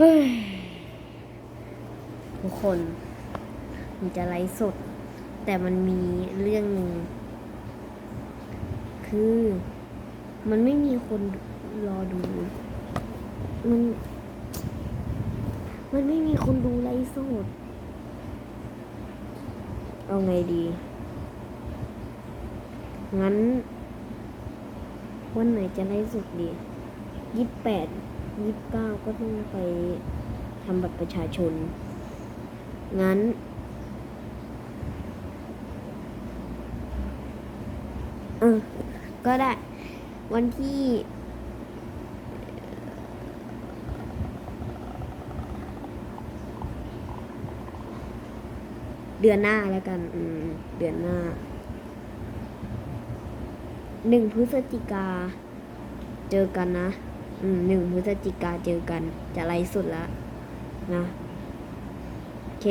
ทุกคนมันจะไลฟ์สด แต่มันมีเรื่องหนึ่งคือ มันไม่มีคนรอดู มัน มันไม่มีคนดูไลฟ์สด เอาไงดี งั้น วันไหนจะไลฟ์สดดียี่สิบแปด ยี่สิบเก้าก็ต้องไปทำบัตรประชาชน งั้น เออ ก็ได้ วันที่เดือนหน้าแล้วกัน อืม เดือนหน้า หนึ่งพฤศจิกา เจอกันนะ หนึ่งพฤศจิกาเจอกัน จะไลฟ์สดแล้วนะ โอเค